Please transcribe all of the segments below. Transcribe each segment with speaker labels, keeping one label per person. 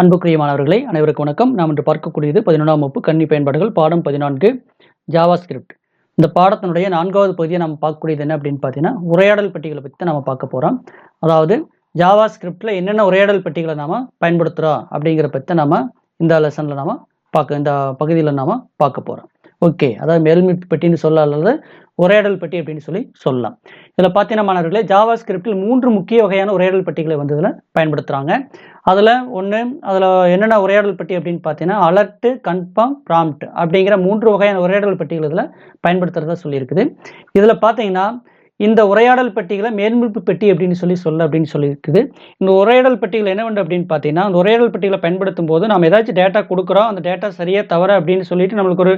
Speaker 1: அன்புக்குரிய மாணவர்களை அனைவருக்கும் வணக்கம். நாம் இன்று பார்க்கக்கூடியது பதினொன்றாம் வகுப்பு கன்னி பயன்பாடுகள் பாடம் பதினான்கு ஜாவா ஸ்கிரிப்ட் இந்த பாடத்தினுடைய நான்காவது பகுதியை நம்ம பார்க்கக்கூடியது என்ன அப்படின்னு பார்த்தீங்கன்னா உரையாடல் பெட்டிகளை பற்றி தான் நம்ம பார்க்க போகிறோம் அதாவது ஜாவா ஸ்கிரிப்டில் என்னென்ன உரையாடல் பெட்டிகளை நாம் பயன்படுத்துகிறோம் அப்படிங்கிற பற்றி நம்ம இந்த லெசனில் நாம் பார்க்க இந்த பகுதியில் நாம் பார்க்க போகிறோம் ஓகே. அதாவது மேல்மீட் பெட்டின்னு சொல்ல அல்லது உரையாடல் பெட்டி அப்படின்னு சொல்லி சொல்லலாம். இதில் பார்த்தீங்கன்னா மாணவர்களே ஜாவா ஸ்கிரிப்டில் மூன்று முக்கிய வகையான உரையாடல் பெட்டிகளை வந்து இதில் பயன்படுத்துகிறாங்க அதில் ஒன்று அதில் என்னென்ன உரையாடல் பெட்டி அப்படின்னு பார்த்தீங்கன்னா அலர்ட்டு கன்ஃபார்ம் ப்ராம்ப்ட் அப்படிங்கிற மூன்று வகையான உரையாடல் பெட்டிகள் இதில் பயன்படுத்துகிறதா சொல்லியிருக்குது. இதில் பார்த்தீங்கன்னா இந்த உரையாடல் பெட்டிகளை மேல்மிப்பு பெட்டி அப்படின்னு சொல்லி சொல்ல அப்படின்னு சொல்லியிருக்குது. இந்த உரையாடல் பெட்டிகள் என்ன வேண்டும் அப்படின்னு பார்த்தீங்கன்னா அந்த உரையாடல் பெட்டிகளை பயன்படுத்தும் போது நம்ம ஏதாச்சும் டேட்டா கொடுக்குறோம் அந்த டேட்டா சரியாக தவற அப்படின்னு சொல்லிட்டு நம்மளுக்கு ஒரு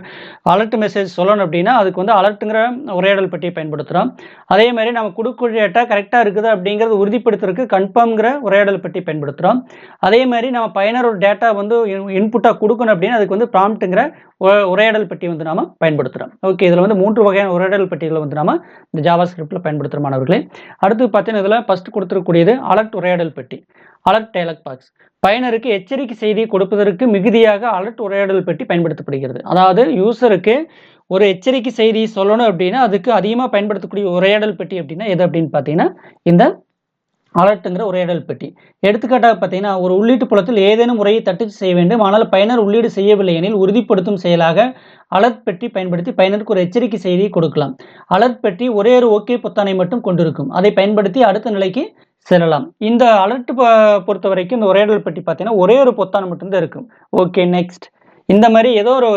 Speaker 1: அலர்ட் மெசேஜ் சொல்லணும் அப்படின்னா அதுக்கு வந்து அலர்ட்டுங்கிற உரையாடல் பெட்டியை பயன்படுத்துகிறோம் அதே மாதிரி நம்ம கொடுக்குற டேட்டா கரெக்டாக இருக்குது அப்படிங்கிறது உறுதிப்படுத்துறதுக்கு கன்ஃபார்ம்ங்கிற உரையாடல் பெட்டி பயன்படுத்துகிறோம் அதே மாதிரி நம்ம பயனரோட டேட்டா வந்து இன்புட்டாக கொடுக்கணும் அப்படின்னு அதுக்கு வந்து ப்ராம்ப்ட்டுங்கிற உரையாடல் பெட்டி வந்து நாம் பயன்படுத்துகிறோம் ஓகே இதில் வந்து மூன்று வகையான உரையாடல் பெட்டிகளை வந்து நாம இந்த ஜாவா ஸ்கிரிப்டில் பயன்படுத்துகிற மாணவர்களே அடுத்து பார்த்தீங்கன்னா இதில் ஃபஸ்ட்டு கொடுத்துருக்கூடியது அலர்ட் உரையாடல் பெட்டி அலர்ட் டைலக் பாக்ஸ் பயனருக்கு எச்சரிக்கை செய்தியை கொடுப்பதற்கு மிகுதியாக அலர்ட் உரையாடல் பெட்டி பயன்படுத்தப்படுகிறது. அதாவது யூசருக்கு ஒரு எச்சரிக்கை செய்தி சொல்லணும் அப்படின்னா அதுக்கு அதிகமாக பயன்படுத்தக்கூடிய உரையாடல் பெட்டி அப்படின்னா எது அப்படின்னு பார்த்தீங்கன்னா இந்த அலர்ட்டுங்கிற உரையாடல் பெட்டி. எடுத்துக்காட்டாக பார்த்தீங்கன்னா ஒரு உள்ளீட்டு புலத்தில் ஏதேனும் முறையை தட்டச்சு செய்ய வேண்டும். ஆனால் பயனர் உள்ளீடு செய்யவில்லை எனில் உறுதிப்படுத்தும் செயலாக அலர்ட் பெட்டி பயன்படுத்தி பயனருக்கு ஒரு எச்சரிக்கை செய்தியை கொடுக்கலாம். அலர்ட் பெட்டி ஒரே ஒரு ஓகே பொத்தானை மட்டும் கொண்டிருக்கும். அதை பயன்படுத்தி அடுத்த நிலைக்கு செல்லலாம். இந்த அலர்ட் பொறுத்த வரைக்கும் இந்த உரையாடல் பெட்டி பார்த்தீங்கன்னா ஒரே ஒரு பொத்தான் மட்டும்தான் இருக்கும். Okay next. இந்த மாதிரி ஏதோ ஒரு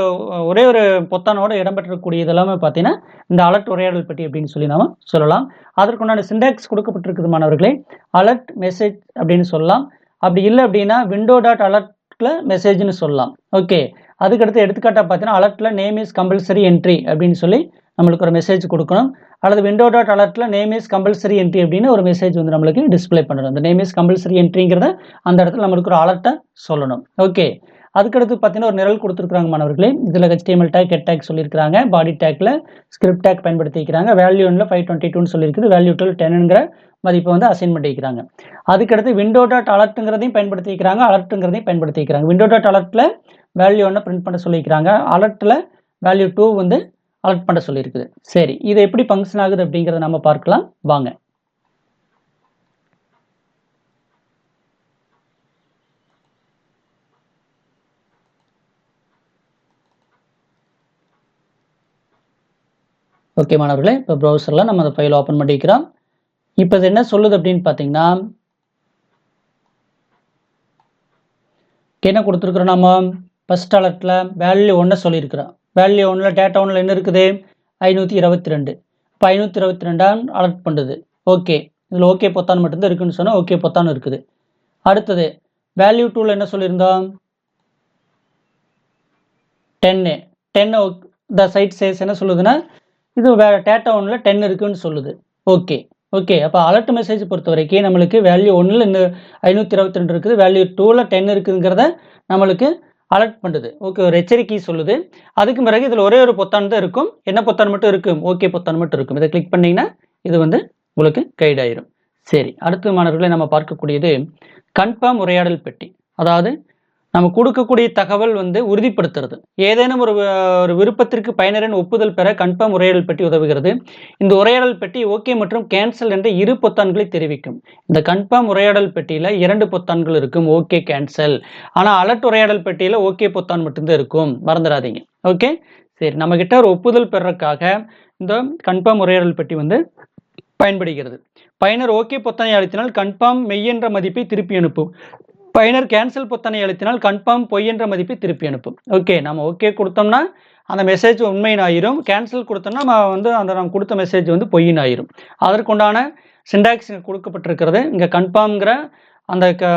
Speaker 1: ஒரே ஒரு பொத்தானோட இடம்பெற்றக்கூடிய இதெல்லாமே பார்த்தீங்கன்னா இந்த அலர்ட் உரையாடல் பெட்டி அப்படின்னு சொல்லி நாம் சொல்லலாம். அதற்குண்டான சிண்டாக்ஸ் கொடுக்கப்பட்டிருக்குது மாணவர்களே. அலர்ட் மெசேஜ் அப்படின்னு சொல்லலாம். அப்படி இல்லை அப்படின்னா விண்டோ டாட் அலர்ட்ல மெசேஜ்னு சொல்லலாம். ஓகே. அதுக்கடுத்து எடுத்துக்காட்டாக பார்த்தீங்கன்னா அலர்ட்ல நேம் இஸ் கம்பல்சரி என்ட்ரி அப்படின்னு சொல்லி நம்மளுக்கு ஒரு மெசேஜ் கொடுக்கணும். அல்லது விண்டோ டாட் அலர்ட்ல நேம் இஸ் கம்பல்சரி என்ட்ரி அப்படின்னு ஒரு மெசேஜ் வந்து நம்மளுக்கு டிஸ்பிளே பண்ணணும். அந்த நேம் இஸ் கம்பல்சரி என்ட்ரிங்கிறத அந்த இடத்துல நம்மளுக்கு ஒரு அலர்ட்டை சொல்லணும். ஓகே. அதுக்கடுத்து பார்த்தீங்கன்னா ஒரு நிரல் கொடுத்துருக்காங்க மாணவர்களே. இதில் ஹெச்டிஎம்எல் டேக் ஹெட் டேக் சொல்லியிருக்காங்க பாடி டேக்கில் ஸ்கிரிப்ட் டேக் பயன்படுத்திக்கிறாங்க வேல்யூ ஒன்ல ஃபைவ் டுவெண்ட்டி டூன்னு சொல்லியிருக்குது. வேல்யூ டுவெல் டென்னுங்கிற மதிப்பை வந்து அசைன் பண்ணிக்கிறாங்க அதுக்கடுத்து விண்டோ டாட் அலர்ட்டுங்கிறதையும் பயன்படுத்திக்கிறாங்க அலர்ட்டுங்கிறதையும் பயன்படுத்திக்கிறாங்க விண்டோ டாட் அலர்ட்டில் வேல்யூ ஒன்று பிரிண்ட் பண்ண சொல்லியிருக்கிறாங்க. அலர்ட்டில் வேல்யூ டூ வந்து அலர்ட் பண்ண சொல்லியிருக்குது. சரி இது எப்படி ஃபங்க்ஷன் ஆகுது அப்படிங்கிறத நம்ம பார்க்கலாம். வாங்க. ஓகே மாணவர்களே இப்போ ப்ரௌசரில் நம்ம அந்த ஃபைல் ஓப்பன் பண்ணிக்கிறோம் இப்போ இது என்ன சொல்லுது அப்படின்னு பார்த்தீங்கன்னா என்ன கொடுத்துருக்குறோம் நம்ம ஃபஸ்ட் அலர்ட்டில் வேல்யூ ஒன்றை சொல்லியிருக்கிறோம். வேல்யூ ஒன்றில் டேட்டா ஒன்றில் என்ன இருக்குது? ஐநூற்றி இருபத்தி ரெண்டு. இப்போ ஐநூற்றி இருபத்தி ரெண்டாம் அலர்ட் பண்ணுது. ஓகே இதில் ஓகே பொத்தான் மட்டும்தான் இருக்குன்னு சொன்னால் ஓகே பொத்தான் இருக்குது. அடுத்தது வேல்யூ டூவில் என்ன சொல்லியிருந்தோம்? டென்னு டென்னு த சைட் சேஸ் என்ன சொல்லுதுன்னா இது வேறு டேட்டா ஒன்றில் டென் இருக்குன்னு சொல்லுது. ஓகே ஓகே அப்போ அலர்ட் மெசேஜ் பொறுத்த வரைக்கும் நம்மளுக்கு வேல்யூ ஒன்றில் இந்த ஐநூற்றி இருபத்தி ரெண்டு இருக்குது வேல்யூ டூவில் டென் இருக்குதுங்கிறத நம்மளுக்கு அலர்ட் பண்ணுது. ஓகே ஒரு எச்சரிக்கை சொல்லுது. அதுக்கு பிறகு இதில் ஒரே ஒரு பொத்தான் தான் இருக்கும். என்ன பொத்தான் மட்டும் இருக்கும்? ஓகே பொத்தான் மட்டும் இருக்கும். இதை கிளிக் பண்ணிங்கன்னா இது வந்து உங்களுக்கு கைட் ஆயிரும். சரி அடுத்த மாணவர்களை நம்ம பார்க்கக்கூடியது கன்ஃபார்ம் உரையாடல் பெட்டி. அதாவது நம்ம கொடுக்கக்கூடிய தகவல் வந்து உறுதிப்படுத்துறது. ஏதேனும் ஒரு ஒரு விருப்பத்திற்கு பயனரின் ஒப்புதல் பெற கன்ஃபார்ம் உரையாடல் பெட்டி உதவுகிறது. இந்த உரையாடல் பெட்டி ஓகே மற்றும் கேன்சல் என்ற இரு பொத்தான்களை தெரிவிக்கும். இந்த கன்ஃபார்ம் உரையாடல் பெட்டியில் இரண்டு பொத்தான்கள் இருக்கும். ஓகே கேன்சல் ஆனால் அலர்ட் உரையாடல் பெட்டியில் ஓகே பொத்தான் மட்டும்தான் இருக்கும். மறந்துடாதீங்க. ஓகே சரி நம்மக்கிட்ட ஒரு ஒப்புதல் பெறக்காக இந்த கன்ஃபார்ம் உரையாடல் பெட்டி வந்து பயன்படுகிறது. பயனர் ஓகே பொத்தானை அழுத்தினால் கன்ஃபார்ம் மெய் என்ற மதிப்பை திருப்பி அனுப்பும். பயனர் கேன்சல் பொத்தனை அழுத்தினால் கன்ஃபார்ம் பொய் என்ற மதிப்பை திருப்பி அனுப்பும். ஓகே நம்ம ஓகே கொடுத்தோம்னா அந்த மெசேஜ் உண்மையின் ஆயிரும் கேன்சல் கொடுத்தோம்னா நம்ம வந்து அந்த நம்ம கொடுத்த மெசேஜ் வந்து பொய்யின் ஆயிரும் அதற்குண்டான சிண்டாக்ஸ் கொடுக்கப்பட்டிருக்கிறது. இங்கே கன்ஃபார்ம்ங்கிற அந்த க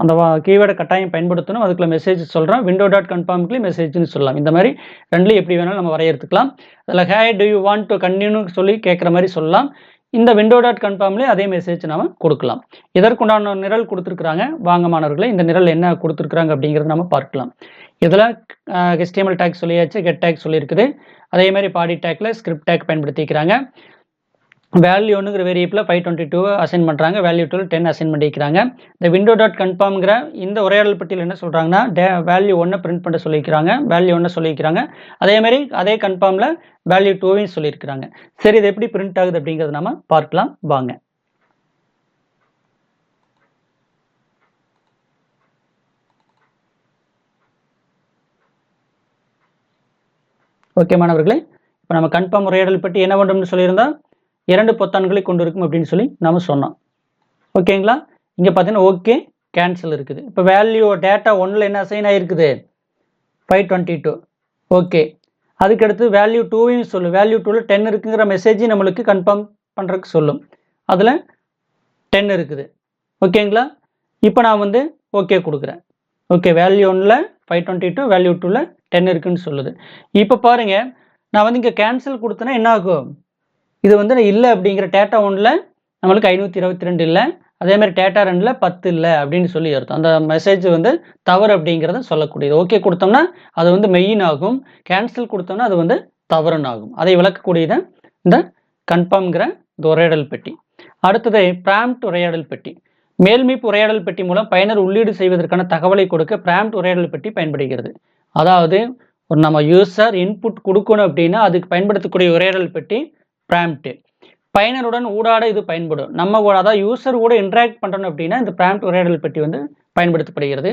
Speaker 1: அந்த கீவேர்டை கட்டாயம் பயன்படுத்தணும். அதுக்குள்ள மெசேஜ் சொல்கிறோம் விண்டோ டாட் கன்ஃபார்ம்க்குள்ளே மெசேஜ்னு சொல்லலாம். இந்த மாதிரி ரெண்டுலேயும் எப்படி வேணாலும் நம்ம வரையறுத்துக்கலாம். அதில் hey do you want to continue சொல்லி கேட்குற மாதிரி சொல்லலாம். இந்த விண்டோ டாட் கன்ஃபார்ம்லேயே அதே மெசேஜ் நம்ம கொடுக்கலாம். இதற்குண்டான நிரல் கொடுத்துருக்குறாங்க. வாங்க மாணவர்களே இந்த நிரல் என்ன கொடுத்துருக்குறாங்க அப்படிங்கிறத நம்ம பார்க்கலாம். இதில் ஹெச்டிஎம்எல் டேக் சொல்லியாச்சு கெட் டேக் சொல்லியிருக்குது. அதே மாதிரி பாடி டேக்கில் ஸ்கிரிப்ட் டேக் பயன்படுத்திக்கிறாங்க. வேல்யூ ஒன்றுங்கிற வேரியபிளில் ஃபைவ் டுவெண்ட்டி டூ அசைன் பண்ணுறாங்க வேல்யூ டூ டென் அசைன் பண்ணிக்கிறாங்க. இந்த விண்டோ டாட் கன்ஃபார்ம்ங்கிற இந்த உரையாடல் பட்டியல் என்ன சொல்கிறாங்கன்னா டே வேல்யூ ஒன்றை பிரிண்ட் பண்ண சொல்லியிருக்கிறாங்க வேல்யூ ஒன்றை சொல்லியிருக்கிறாங்க அதேமாரி அதே கன்ஃபார்மில் வேல்யூ டூவையும் சொல்லியிருக்கிறாங்க சரி இது எப்படி பிரிண்ட் ஆகுது அப்படிங்கிறத நம்ம பார்க்கலாம். வாங்க. ஓகே மாணவர்களே. இப்போ நம்ம கன்ஃபார்ம் உரையாடல் பற்றி என்ன பண்ணுறோம்னு சொல்லியிருந்தா இரண்டு பொத்தான்களை கொண்டு இருக்கும் அப்படின்னு சொல்லி நம்ம சொன்னோம். ஓகேங்களா இங்கே பார்த்தீங்கன்னா ஓகே கேன்சல் இருக்குது. இப்போ வேல்யூ டேட்டா ஒன்றில் என்ன அசைன் ஆகிருக்குது ஃபைவ் டுவெண்ட்டி டூ ஓகே அதுக்கடுத்து வேல்யூ டூவையும் சொல்லும் வேல்யூ டூவில் டென் இருக்குங்கிற மெசேஜையும் நம்மளுக்கு கன்ஃபார்ம் பண்ணுறதுக்கு சொல்லும். அதில் டென் இருக்குது. ஓகேங்களா இப்போ நான் வந்து ஓகே கொடுக்குறேன். ஓகே வேல்யூ ஒன்றில் ஃபைவ் டுவெண்ட்டி டூ வேல்யூ டூவில் டென் இருக்குதுன்னு சொல்லுது. இப்போ பாருங்கள் நான் வந்து இங்கே கேன்சல் கொடுத்தேன்னா என்ன ஆகும்? இது வந்து இல்லை அப்படிங்கிற டேட்டா ஒன்றில் நம்மளுக்கு ஐநூற்றி இருபத்தி ரெண்டு இல்லை. அதேமாதிரி டேட்டா ரெண்டில் பத்து இல்லை அப்படின்னு சொல்லி அர்த்தம். அந்த மெசேஜ் வந்து தவறு அப்படிங்கிறத சொல்லக்கூடியது. ஓகே கொடுத்தோம்னா அது வந்து மெயின் ஆகும். கேன்சல் கொடுத்தோம்னா அது வந்து தவறுன்னு ஆகும் அதை விளக்கக்கூடியது இந்த கன்ஃபார்ம்ங்கிற இந்த உரையாடல் பெட்டி. அடுத்தது பிராம்ட் உரையாடல் பெட்டி. மேல்மீப்பு உரையாடல் பெட்டி மூலம் பயனர் உள்ளீடு செய்வதற்கான தகவலை கொடுக்க பிராம்ட் உரையாடல் பெட்டி பயன்படுகிறது. அதாவது ஒரு நம்ம யூசர் இன்புட் கொடுக்கணும் அப்படின்னா அதுக்கு பயன்படுத்தக்கூடிய உரையாடல் பெட்டி பிராம்ப்ட் பயனருடன் ஊடாட இது பயன்படும். நம்ம கூட அதாவது யூசர் கூட இன்ட்ராக்ட் பண்ணுறோம் அப்படின்னா இந்த ப்ராம்ப்ட் உரையாடல் பெட்டி வந்து பயன்படுத்தப்படுகிறது.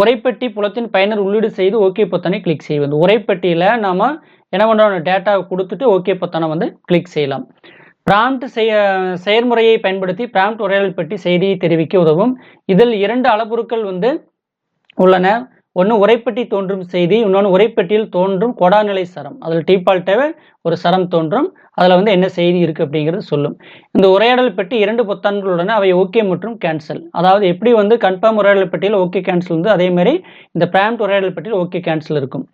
Speaker 1: உரைப்பெட்டி புலத்தின் பயனர் உள்ளீடு செய்து ஓகே பொத்தானை கிளிக் செய்வது. உரைப்பெட்டியில் நாம் என்ன பண்ணுறோம் டேட்டாவை கொடுத்துட்டு ஓகே பொத்தானை வந்து கிளிக் செய்யலாம். பிராம்ப்ட் செய்ய செயல்முறையை பயன்படுத்தி பிராம்ப்ட் உரையாடல் பெட்டி செய்தியை தெரிவிக்க உதவும். இதில் இரண்டு அளபொருட்கள் வந்து உள்ளன. ஒன்று உரைப்பெட்டி தோன்றும் செய்தி இன்னொன்று உரைப்பெட்டியில் தோன்றும் கொடாநிலை சரம். அதில் டீபால்ட்டாகவே ஒரு சரம் தோன்றும். அதில் வந்து என்ன செய்தி இருக்குது அப்படிங்கிறது சொல்லும். இந்த உரையாடல் பெட்டி இரண்டு பொத்தான்களுடன் அவை ஓகே மற்றும் கேன்சல் அதாவது எப்படி வந்து கன்ஃபார்ம் உரையாடல் பெட்டியில் ஓகே கேன்சல் வந்து அதே மாதிரி இந்த பிராம்ட் உரையாடல் பெட்டியில் ஓகே கேன்சல் இருக்கும்.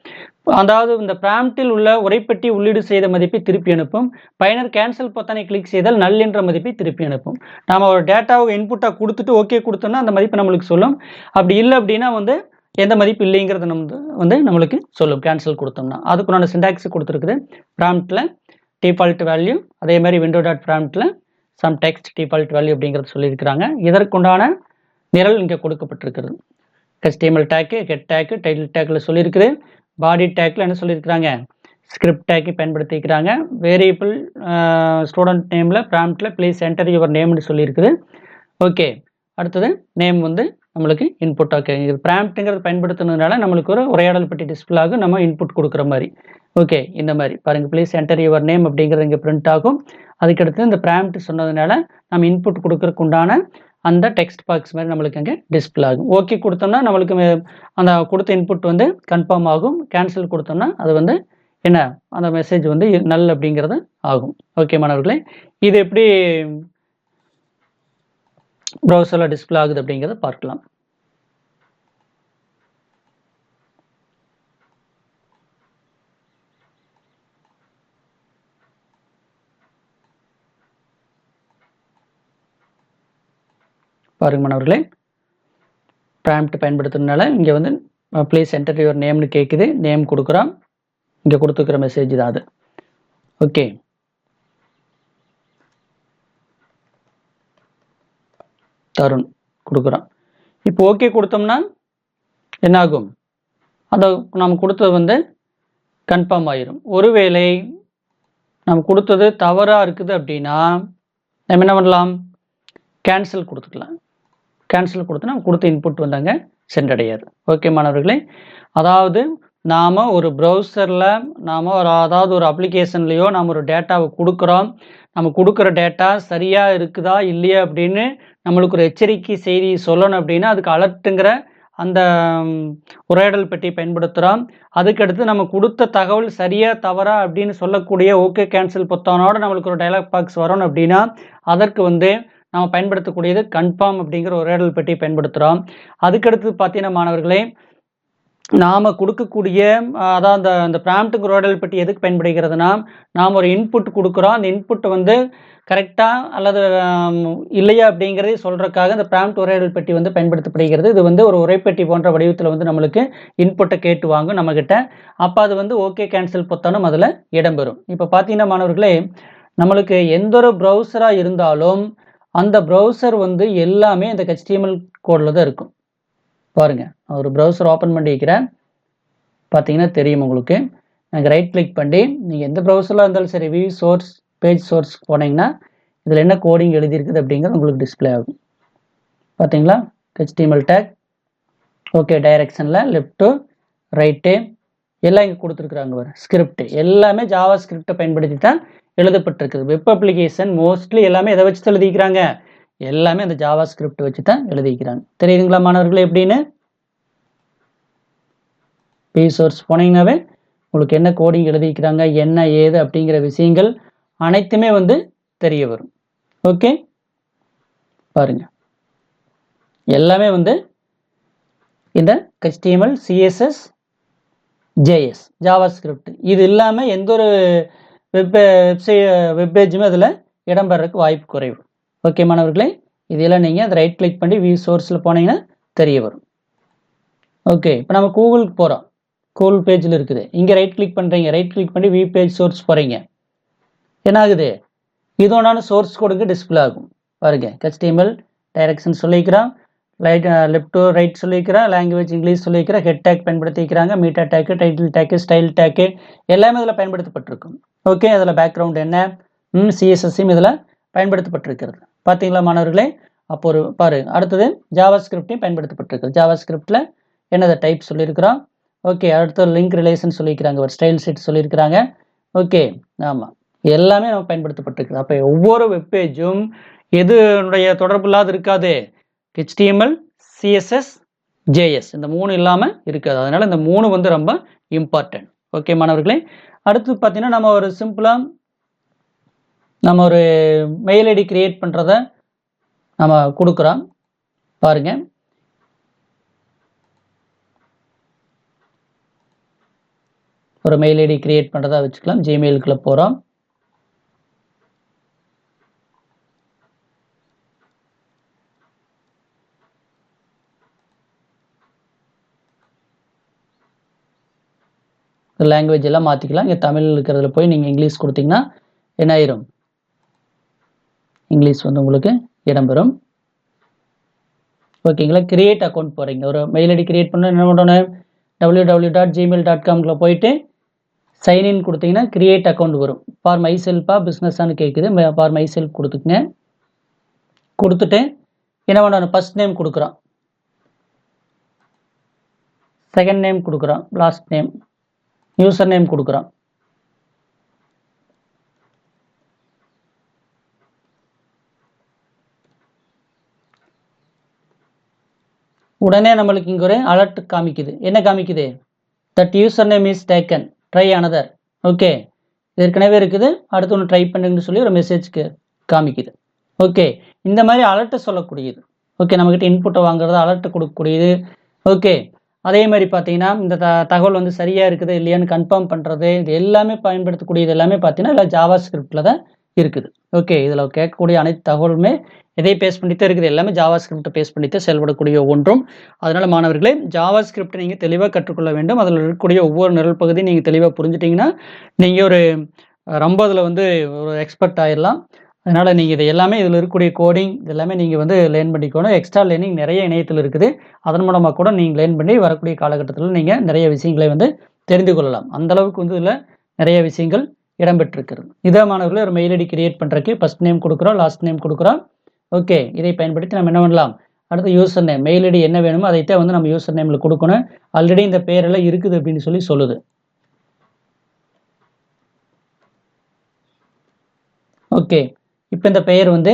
Speaker 1: அதாவது இந்த பிராம்ப்டில் உள்ள உரைப்பெட்டி உள்ளீடு செய்த மதிப்பை திருப்பி அனுப்பும். பயனர் கேன்சல் பொத்தானை கிளிக் செய்தால் நல் என்ற மதிப்பை திருப்பி அனுப்பும். நாம் ஒரு டேட்டாவை இன்புட்டாக கொடுத்துட்டு ஓகே கொடுத்தோம்னா அந்த மதிப்பை நம்மளுக்கு சொல்லும். அப்படி இல்லை அப்படின்னா வந்து எந்த மதிப்பு இல்லைங்கிறது நம்ம வந்து நம்மளுக்கு சொல்லும். கேன்சல் கொடுத்தோம்னா. அதுக்குண்டான சிண்டாக்ஸ் கொடுத்துருக்குது. ப்ராம்ப்டில் டிஃபால்ட் வேல்யூ அதே மாதிரி விண்டோ டாட் ப்ராம்ப்டில் சம் டெக்ஸ்ட் டிஃபால்ட் வேல்யூ அப்படிங்கிறது சொல்லியிருக்கிறாங்க. இதற்குண்டான நிரல் இங்கே கொடுக்கப்பட்டிருக்கிறது. HTML tag head tag title tackle சொல்லியிருக்குது. பாடி டேக்கில் என்ன சொல்லியிருக்கிறாங்க? ஸ்கிரிப்ட் டேக்கு பயன்படுத்திக்கிறாங்க வேரியபிள் ஸ்டூடெண்ட் நேமில் ப்ராம்ப்டில் ப்ளீஸ் என்டர் யுவர் நேம்னு சொல்லியிருக்குது. ஓகே அடுத்தது நேம் வந்து நம்மளுக்கு இன்புட் ஓகே இது ப்ராம்ப்ட்டுங்கிறது பயன்படுத்துனதுனால நம்மளுக்கு ஒரு உரையாடல் பெட்டி டிஸ்பிளே ஆகும் நம்ம இன்புட் கொடுக்குற மாதிரி. ஓகே இந்த மாதிரி. பாருங்கள் ப்ளீஸ் என்டர் யுவர் நேம் அப்படிங்கிறது இங்கே பிரிண்ட் ஆகும். அதுக்கடுத்து இந்த ப்ராம்ப்ட் சொன்னதுனால நம்ம இன்புட் கொடுக்குறக்குண்டான அந்த டெக்ஸ்ட் பாக்ஸ் மாதிரி நம்மளுக்கு அங்கே டிஸ்பிளே ஆகும். ஓகே கொடுத்தோம்னா நம்மளுக்கு அந்த கொடுத்த இன்புட் வந்து கன்ஃபார்ம் ஆகும். கேன்சல் கொடுத்தோம்னா அது வந்து என்ன? அந்த மெசேஜ் வந்து நல் அப்படிங்கிறது ஆகும். ஓகே மாணவர்களே இது எப்படி ப்ரௌசரில் டிஸ்பிளே ஆகுது அப்படிங்கிறத பார்க்கலாம். பாருங்க மாணவர்களே ப்ராம்ப்ட் பயன்படுத்துறதுனால இங்கே வந்து ப்ளீஸ் என்டர் யுவர் நேம்னு கேட்குது நேம் கொடுக்குறோம் இங்கே கொடுத்துக்கிற மெசேஜ் தான் அது. ஓகே தருண் கொடுக்குறோம் இப்போ ஓகே கொடுத்தோம்னா என்னாகும்? அதை நம்ம கொடுத்தது வந்து கன்ஃபார்ம் ஆயிரும். ஒருவேளை நம்ம கொடுத்தது தவறாக இருக்குது அப்படின்னா நம்ம என்ன பண்ணலாம்? கேன்சல் கொடுத்துக்கலாம். கேன்சல் கொடுத்து நம்ம கொடுத்த இன்புட் வந்தாங்க சென்றடையாது. ஓகே மாணவர்களே அதாவது நாம் ஒரு ப்ரௌசரில் நாம் ஒரு அதாவது ஒரு அப்ளிகேஷன்லேயோ நாம் ஒரு டேட்டாவை கொடுக்குறோம். நம்ம கொடுக்குற டேட்டா சரியாக இருக்குதா இல்லையா அப்படின்னு நம்மளுக்கு ஒரு எச்சரிக்கை செய்தி சொல்லணும் அப்படின்னா அதுக்கு அலர்ட்டுங்கிற அந்த உரையாடல் பெட்டி பயன்படுத்துகிறோம் அதுக்கடுத்து நம்ம கொடுத்த தகவல் சரியா தவறா அப்படின்னு சொல்லக்கூடிய ஓகே கேன்சல் பொத்தானோட நம்மளுக்கு ஒரு டைலாக் பாக்ஸ் வரணும் அப்படின்னா அதற்கு வந்து நம்ம பயன்படுத்தக்கூடியது கன்ஃபார்ம் அப்படிங்கிற உரையாடல் பெட்டி பயன்படுத்துகிறோம் அதுக்கடுத்து பார்த்தீங்கன்னா மாணவர்களே நாம் கொடுக்கக்கூடிய அதான் அந்த அந்த ப்ராம்ப்ட்டுக்கு உரையாடல் பெட்டி எதுக்கு பயன்படுகிறதுனா நாம் ஒரு இன்புட் கொடுக்குறோம். அந்த இன்புட் வந்து கரெக்டாக அல்லது இல்லையா அப்படிங்கிறதை சொல்கிறதுக்காக இந்த ப்ராம்ப்ட் உரையாடல் பெட்டி வந்து பயன்படுத்தப்படுகிறது. இது வந்து ஒரு உரைப்பெட்டி போன்ற வடிவத்தில் வந்து நம்மளுக்கு இன்புட்டை கேட்டு வாங்கும் நம்மக்கிட்ட அப்போ அது வந்து ஓகே கேன்சல் பொத்தானும் அதில் இடம்பெறும். இப்போ பார்த்தீங்கன்னா மாணவர்களே நம்மளுக்கு எந்த ஒரு ப்ரௌசராக இருந்தாலும் அந்த ப்ரௌசர் வந்து எல்லாமே இந்த ஹெச்டிஎம்எல் கோடில் தான் இருக்கும். பாருங்கள் நான் ஒரு ப்ரௌசர் ஓப்பன் பண்ணி வைக்கிறேன். பார்த்தீங்கன்னா தெரியும் உங்களுக்கு. எனக்கு ரைட் கிளிக் பண்ணி நீங்கள் எந்த ப்ரௌசரில் இருந்தாலும் சரி வியூ சோர்ஸ் பேஜ் சோர்ஸ் போனீங்கன்னா இதில் என்ன கோடிங் எழுதியிருக்குது அப்படிங்கிறது உங்களுக்கு டிஸ்பிளே ஆகும். பார்த்தீங்களா ஹெச்டிஎம்எல் டேக் ஓகே டைரக்ஷனில் லெஃப்ட்டு ரைட்டு எல்லாம் இங்கே கொடுத்துருக்குறாங்க வர ஸ்கிரிப்ட் எல்லாமே ஜாவா ஸ்கிரிப்டை பயன்படுத்தி தான் எழுதப்பட்டிருக்குது. வெப் அப்ளிகேஷன் மோஸ்ட்லி எல்லாமே எதை வச்சு எழுதிக்கிறாங்க? எல்லாமே அந்த ஜாவா ஸ்கிரிப்ட் வச்சு தான் எழுதிக்கிறாங்க. தெரியுதுங்களா மாணவர்கள் எப்படின்னு? பி சோர்ஸ் போனீங்கன்னாவே உங்களுக்கு என்ன கோடிங் எழுதிக்கிறாங்க என்ன ஏது அப்படிங்கிற விஷயங்கள் அனைத்துமே வந்து தெரிய வரும். ஓகே பாருங்க. எல்லாமே வந்து இந்த HTML CSS JS Java script இது இல்லாமல் எந்த ஒரு வெப் வெப்சை வெப்பேஜுமே அதில் இடம்பெறதுக்கு வாய்ப்பு குறைவு. ஓகே மாணவர்களே இதெல்லாம் நீங்கள் அதை ரைட் கிளிக் பண்ணி வியூ சோர்ஸில் போனீங்கன்னா தெரிய வரும். ஓகே இப்போ நம்ம கூகுளுக்கு போகிறோம் கூகுள் பேஜில் இருக்குது. இங்கே ரைட் கிளிக் பண்ணுறீங்க ரைட் கிளிக் பண்ணி வியூ பேஜ் சோர்ஸ் போகிறீங்க என்ன ஆகுது இதோனான சோர்ஸ் கொடுக்க டிஸ்பிளே ஆகும். பாருங்க ஹெச்டிஎம்எல் டைரக்ஷன் சொல்லிக்கிறோம் light left uh, to right சொல்லிக்கிறேன். லாங்குவேஜ் இங்கிலீஷ் சொல்லிக்கிறேன். ஹெட் டேக் பயன்படுத்திக்கிறாங்க. Meta tag title tag style tag எல்லாமே இதில் பயன்படுத்தப்பட்டிருக்கும். ஓகே அதில் பேக்ரவுண்ட் என்ன? சிஎஸ்எஸ்ஸும் இதில் பயன்படுத்தப்பட்டிருக்கிறது. பார்த்தீங்களா மாணவர்களே? அப்போ ஒரு பாரு அடுத்தது ஜாவா ஸ்கிரிப்டையும் பயன்படுத்தப்பட்டிருக்கிறது. ஜாவா ஸ்கிரிப்டில் என்னதை டைப் சொல்லியிருக்கிறோம் ஓகே அடுத்த லிங்க் ரிலேஷன் சொல்லியிருக்கிறாங்க. ஒரு ஸ்டைல் ஷீட் சொல்லியிருக்கிறாங்க. ஓகே ஆமாம் எல்லாமே நம்ம பயன்படுத்தப்பட்டிருக்கு அப்போ ஒவ்வொரு வெப்பேஜும் எதுனுடைய தொடர்பு இல்லாத இருக்காது. ஹெச்டிஎம்எல் சிஎஸ்எஸ் ஜேஎஸ் இந்த மூணு இல்லாமல் இருக்காது. அதனால் இந்த மூணு வந்து ரொம்ப இம்பார்ட்டன்ட் ஓகே மாணவர்களே. அடுத்து பார்த்தீங்கன்னா நம்ம ஒரு சிம்பிளாக நம்ம ஒரு மெயில் ஐடி கிரியேட் பண்ணுறத நம்ம கொடுக்குறோம். பாருங்கள் ஒரு மெயில் ஐடி கிரியேட் பண்ணுறதா வச்சுக்கலாம். ஜிமெயிலுக்குள்ள போகிறோம் லாங்குவேஜ் எல்லாம் மாற்றிக்கலாம் இங்கே தமிழ் இருக்கிறதுல போய் நீங்கள் இங்கிலீஷ் கொடுத்தீங்கன்னா என்ன ஆயிரும்? இங்கிலீஷ் வந்து உங்களுக்கு இடம்பெறும் ஓகேங்களா கிரியேட் அக்கௌண்ட் போகிறீங்க ஒரு மெயில் ஐடி கிரியேட் பண்ண என்ன பண்ணணும் W W dot Gmail dot காமில் போயிட்டு சைன்இன் கொடுத்தீங்கன்னா கிரியேட் அக்கௌண்ட் வரும். ஃபார் மை செல்ஃபாக பிஸ்னஸான்னு கேட்குது ஃபார் மை செல்ஃப் கொடுத்துக்குங்க. கொடுத்துட்டு என்ன பண்ணணும் ஃபஸ்ட் நேம் கொடுக்குறோம் செகண்ட் நேம் கொடுக்குறோம் லாஸ்ட் நேம் யூசர் நேம் கொடுக்குறோம் உடனே நம்மளுக்கு இங்கே ஒரு அலர்ட் காமிக்குது. என்ன காமிக்குது? That user name is taken try another okay ஏற்கனவே இருக்குது. அடுத்து ஒன்று ட்ரை பண்ணுங்கன்னு சொல்லி ஒரு மெசேஜ்க்கு காமிக்குது. ஓகே இந்த மாதிரி அலர்ட்டை சொல்லக்கூடியது. ஓகே நம்மக்கிட்ட இன்புட்டை வாங்குறது அலர்ட் கொடுக்கக்கூடியது. ஓகே அதே மாதிரி பார்த்தீங்கன்னா இந்த த தகவல் வந்து சரியாக இருக்குது இல்லையான்னு கன்ஃபார்ம் பண்ணுறது இது எல்லாமே பயன்படுத்தக்கூடியது எல்லாமே பார்த்தீங்கன்னா இல்லை ஜாவா ஸ்கிரிப்டில் தான் இருக்குது. ஓகே இதில் கேட்கக்கூடிய அனைத்து தகவலுமே எதை பேஸ் பண்ணித்தான் இருக்குது? எல்லாமே ஜாவா ஸ்கிரிப்டை பேஸ் பண்ணித்தான் செயல்படக்கூடிய ஒன்றும். அதனால் மாணவர்களே ஜாவா ஸ்கிரிப்டை நீங்கள் தெளிவாக கற்றுக்கொள்ள வேண்டும். அதில் இருக்கக்கூடிய ஒவ்வொரு நிரல் பகுதியும் நீங்கள் தெளிவாக புரிஞ்சிட்டிங்கன்னா நீங்கள் ஒரு ரொம்ப அதில் வந்து ஒரு எக்ஸ்பர்ட் ஆயிடலாம். அதனால் நீங்கள் இது எல்லாமே இதில் இருக்கக்கூடிய கோடிங் இது எல்லாமே நீங்கள் வந்து லேர்ன் பண்ணிக்கணும். எக்ஸ்ட்ரா லேர்னிங் நிறைய இணையத்தில் இருக்குது. அதன் மூலமாக கூட நீங்கள் லேர்ன் பண்ணி வரக்கூடிய காலகட்டத்தில் நீங்கள் நிறைய விஷயங்களை வந்து தெரிந்து கொள்ளலாம். அந்தளவுக்கு வந்து இதில் நிறைய விஷயங்கள் இடம்பெற்றிருக்கிறது. இதே மாணவர்கள் ஒரு மெயில் ஐடி கிரியேட் பண்ணுறக்கு ஃபஸ்ட் நேம் கொடுக்குறோம் லாஸ்ட் நேம் கொடுக்குறோம். ஓகே இதை பயன்படுத்தி நம்ம என்ன பண்ணலாம்? அடுத்து யூசர் நேம் மெயில் ஐடி என்ன வேணுமோ அதைத்தான் வந்து நம்ம யூசர் நேமில் கொடுக்கணும். ஆல்ரெடி இந்த பேரெல்லாம் இருக்குது அப்படின்னு சொல்லி சொல்லுது. ஓகே இப்போ இந்த பெயர் வந்து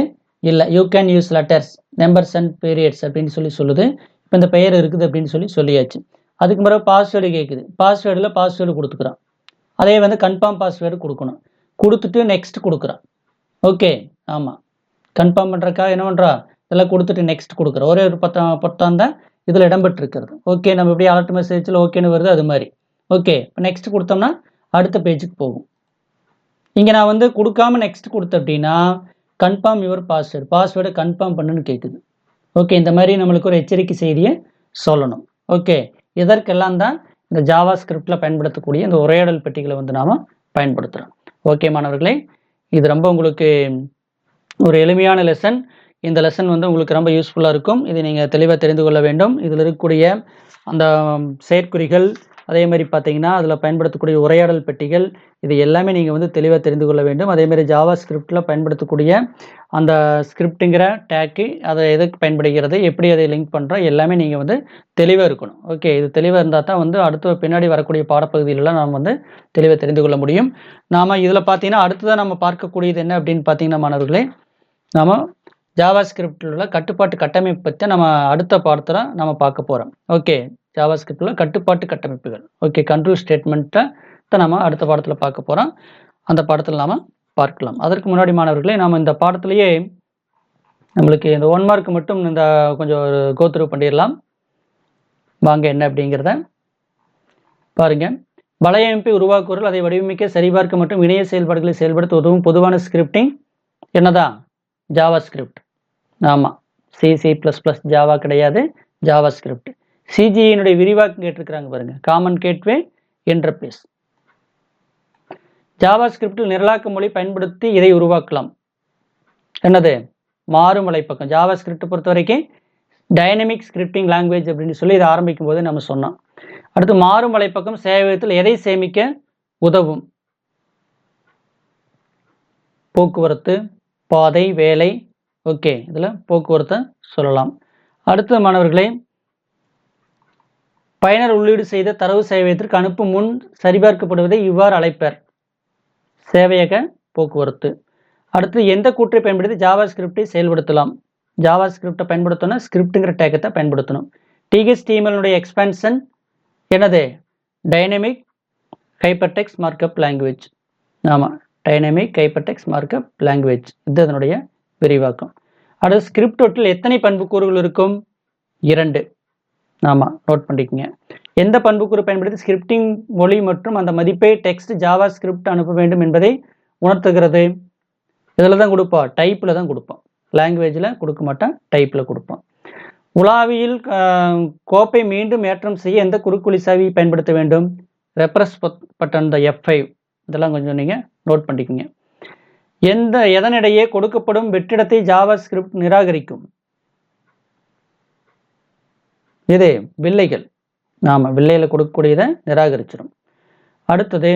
Speaker 1: இல்லை you can use letters numbers and periods அப்படின்னு சொல்லி சொல்லுது. இப்போ இந்த பெயர் இருக்குது அப்படின்னு சொல்லி சொல்லியாச்சு. அதுக்கு பிறகு பாஸ்வேர்டு கேட்குது பாஸ்வேர்டில் பாஸ்வேர்டு கொடுத்துக்குறான் அதே வந்து கன்ஃபார்ம் பாஸ்வேர்டு கொடுக்கணும். கொடுத்துட்டு நெக்ஸ்ட் கொடுக்குறான் ஓகே ஆமாம் கன்ஃபார்ம் பண்ணுறக்கா என்ன பண்ணுறா இதெல்லாம் கொடுத்துட்டு நெக்ஸ்ட் கொடுக்குறோம் ஒரே ஒரு பத்தா பத்தாம் தான் இதில் இடம்பெற்றிருக்கிறது. ஓகே நம்ம எப்படி அலர்ட் மெசேஜில் ஓகேன்னு வருது அது மாதிரி. ஓகே இப்போ நெக்ஸ்ட் கொடுத்தோம்னா அடுத்த பேஜுக்கு போகும். இங்கே நான் வந்து கொடுக்காம நெக்ஸ்ட் கொடுத்தேன் அப்படின்னா கன்ஃபார்ம் யுவர் பாஸ்வேர்டு பாஸ்வேர்டை கன்ஃபார்ம் பண்ணுன்னு கேட்குது ஓகே இந்த மாதிரி நம்மளுக்கு ஒரு எச்சரிக்கை செய்தியை சொல்லணும். ஓகே இதற்கெல்லாம் தான் இந்த ஜாவா ஸ்கிரிப்டில் பயன்படுத்தக்கூடிய இந்த உரையாடல் பெட்டிகளை வந்து நாம் பயன்படுத்துகிறோம் ஓகே மாணவர்களே இது ரொம்ப உங்களுக்கு ஒரு எளிமையான லெசன் இந்த லெசன் வந்து உங்களுக்கு ரொம்ப யூஸ்ஃபுல்லாக இருக்கும். இதை நீங்கள் தெளிவாக தெரிந்து கொள்ள வேண்டும். இதில் இருக்கக்கூடிய அந்த செயற்குறிகள் அதே மாதிரி பார்த்தீங்கன்னா அதில் பயன்படுத்தக்கூடிய உரையாடல் பெட்டிகள் இது எல்லாமே நீங்கள் வந்து தெளிவாக தெரிந்து கொள்ள வேண்டும். அதே மாதிரி ஜாவா ஸ்கிரிப்டில் பயன்படுத்தக்கூடிய அந்த ஸ்கிரிப்டுங்கிற டேக்கு அதை எதுக்கு பயன்படுகிறது எப்படி அதை லிங்க் பண்ணுறோம் எல்லாமே நீங்கள் வந்து தெளிவாக இருக்கணும். ஓகே இது தெளிவாக இருந்தால் தான் வந்து அடுத்த பின்னாடி வரக்கூடிய பாடப்பகுதியிலலாம் நாம் வந்து தெளிவாக தெரிந்து கொள்ள முடியும். நாம் இதில் பார்த்தீங்கன்னா அடுத்ததாக நம்ம பார்க்கக்கூடியது என்ன அப்படின்னு பார்த்தீங்கன்னா மாணவர்களே நாம் ஜாவா ஸ்கிரிப்டில் உள்ள கட்டுப்பாட்டு கட்டமைப்பு பற்றி நம்ம அடுத்த பாடத்தில் நம்ம பார்க்க போகிறோம் ஓகே ஜாவாஸ்கிரிப்டில் கட்டுப்பாட்டு கட்டமைப்புகள். ஓகே கண்ட்ரோல் ஸ்டேட்மெண்ட்டை தான் நம்ம அடுத்த பாடத்தில் பார்க்க போகிறோம் அந்த பாடத்தில் நாம் பார்க்கலாம். அதற்கு முன்னாடி மாணவர்களே நாம் இந்த பாடத்திலேயே நம்மளுக்கு இந்த ஒன் மார்க் மட்டும் இந்த கொஞ்சம் கோத்ரூ பண்ணிடலாம். வாங்க என்ன அப்படிங்கிறத பாருங்க. வலையமைப்பை உருவாக்குவர்கள் அதை வடிவமைக்க சரிபார்க்க மற்றும் இணைய செயல்பாடுகளை செயல்படுத்த உதவும் பொதுவான ஸ்கிரிப்டிங் என்னதான் ஜாவா ஸ்கிரிப்ட் ஆமாம் C C plus plus Java கிடையாது. ஜாவா ஸ்கிரிப்ட் சிஜிஐனுடைய விரிவாக்கம் கேட்டிருக்கிறாங்க பாருங்க. காமன் கேட்வே இன்டர்பேஸ் ஜாவா ஸ்கிரிப்டில் நிரலாக்க மொழி பயன்படுத்தி இதை உருவாக்கலாம். என்னது? மாறும் வலைப்பக்கம் ஜாவா ஸ்கிரிப்ட் பொறுத்த வரைக்கும் டைனமிக் ஸ்கிரிப்டிங் லாங்குவேஜ் அப்படின்னு சொல்லி இதை ஆரம்பிக்கும் போது நம்ம சொன்னோம். அடுத்து மாறும் வலைப்பக்கம் சேவையத்தில் எதை சேமிக்க உதவும்? போக்குவரத்து பாதை வேலை. ஓகே இதில் போக்குவரத்தை சொல்லலாம். அடுத்த மாணவர்களே பயனர் உள்ளீடு செய்த தரவு சேவையத்திற்கு அனுப்பும் முன் சரிபார்க்கப்படுவதை இவ்வாறு அழைப்பர். சேவையக போக்குவரத்து. அடுத்து எந்த கூற்றை பயன்படுத்தி ஜாவா ஸ்கிரிப்டை செயல்படுத்தலாம்? ஜாவா ஸ்கிரிப்டை பயன்படுத்தணும். ஸ்கிரிப்டுங்கிற டேக்கத்தை பயன்படுத்தணும் டிஹெச்டிஎம்எல்னுடைய எக்ஸ்பென்ஷன் என்னது? டைனமிக் ஹைப்பர்டெக்ஸ் மார்க்கப் லாங்குவேஜ் ஆமாம் டைனமிக் ஹைப்பர்டெக்ஸ் மார்க்கப் லாங்குவேஜ் இது அதனுடைய விரிவாக்கம். அடுத்து ஸ்கிரிப்ட் ஒட்டில் எத்தனை பண்புக்கூறுகள் இருக்கும்? இரண்டு. ஆமாம் நோட் பண்ணிக்கோங்க. எந்த பண்புக்கூறு பயன்படுத்தி ஸ்கிரிப்டிங் மொழி மற்றும் அந்த மதிப்பை டெக்ஸ்ட் ஜாவா ஸ்கிரிப்ட் அனுப்ப வேண்டும் என்பதை உணர்த்துகிறது. இதில் தான் கொடுப்போம். டைப்பில் தான் கொடுப்போம். லாங்குவேஜில் கொடுக்க மாட்டேன் டைப்பில் கொடுப்போம். உலாவியில் கோப்பை மீண்டும் ஏற்றம் செய்ய எந்த குறுக்குழி சாவி பயன்படுத்த வேண்டும்? Refresh button the F five இதெல்லாம் கொஞ்சம் நீங்கள் நோட் பண்ணிக்கோங்க. எந்த எதனிடையே கொடுக்கப்படும் வெற்றிடத்தை ஜாவா ஸ்கிரிப்ட் நிராகரிக்கும்? இது வில்லைகள். நாம் வில்லையில் கொடுக்கக்கூடியதை நிராகரிச்சிடும் அடுத்தது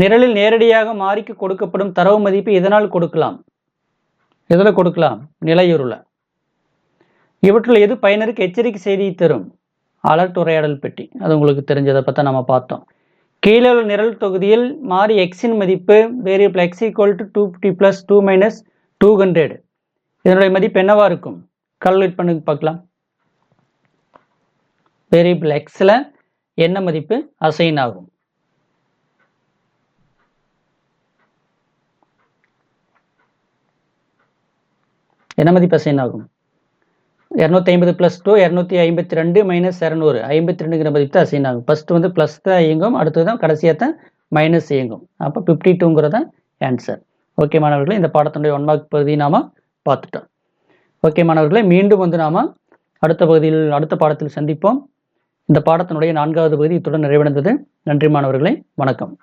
Speaker 1: நிரலில் நேரடியாக மாறிக்கு கொடுக்கப்படும் தரவு மதிப்பு இதனால் கொடுக்கலாம்? எதில் கொடுக்கலாம்? நிலையுருள. இவற்றில் எது பயனருக்கு எச்சரிக்கை செய்தியை தரும்? அலர்ட் உரையாடல் பெட்டி. அது உங்களுக்கு தெரிஞ்சதை பற்றி நம்ம பார்த்தோம். கீழே உள்ள நிரல் தொகுதியில் மாறி எக்ஸின் மதிப்பு variable X equal to two fifty plus two minus two hundred இதனுடைய மதிப்பு என்னவாக இருக்கும்? கால்குலேட் பண்ணி பார்க்கலாம். வேரியபிள் எக்ஸில் என்ன மதிப்பு? அசைன் ஆகும். என்ன மதிப்பு அசைன் ஆகும்? இரநூத்தி ஐம்பது ப்ளஸ் டூ இரநூத்தி ஐம்பத்தி ரெண்டு மைனஸ் இரநூறு. ஐம்பத்தி ரெண்டுங்கிற மதிப்பு தான் அசைன் ஆகும். ஃபஸ்ட்டு வந்து ப்ளஸ் தான் இயங்கும் அடுத்தது தான் கடைசியாக தான் மைனஸ் இயங்கும். அப்போ ஃபிஃப்டி டூங்கிறத ஆன்சர் ஓகே மாணவர்களே இந்த பாடத்தினுடைய ஒன் மார்க் பகுதியை நாம் பார்த்துட்டோம். ஓகே மாணவர்களே மீண்டும் வந்து நாம் அடுத்த பகுதியில் அடுத்த பாடத்தில் சந்திப்போம். இந்த பாடத்தினுடைய நான்காவது பகுதி இத்துடன் நிறைவடைந்தது. நன்றி மாணவர்களே வணக்கம்.